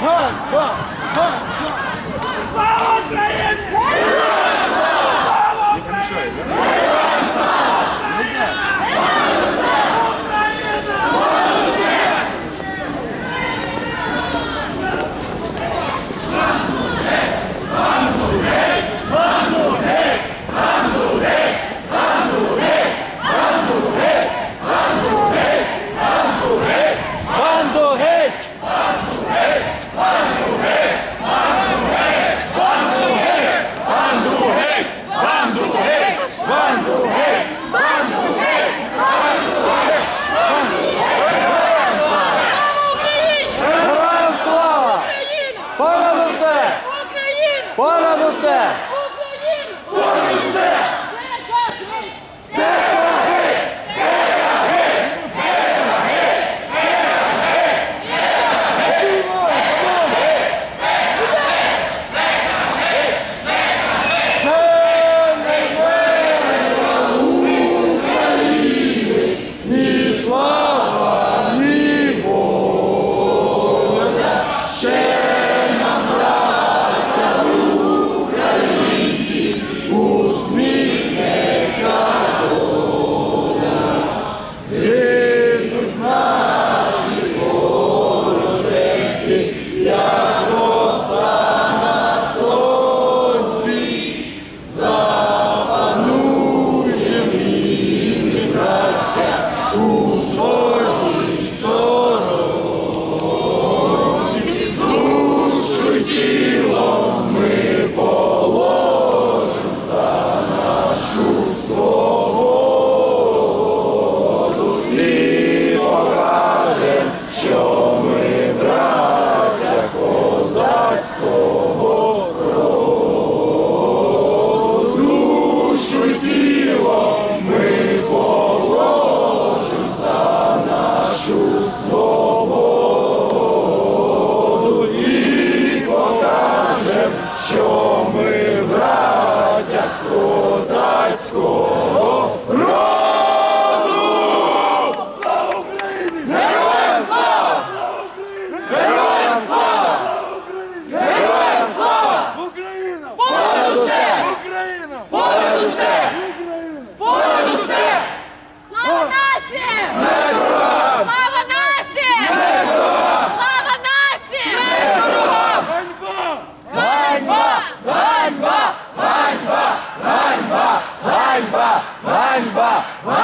哼哼哼 усе! Україна! Понад усе! school. Ганьба! Ганьба!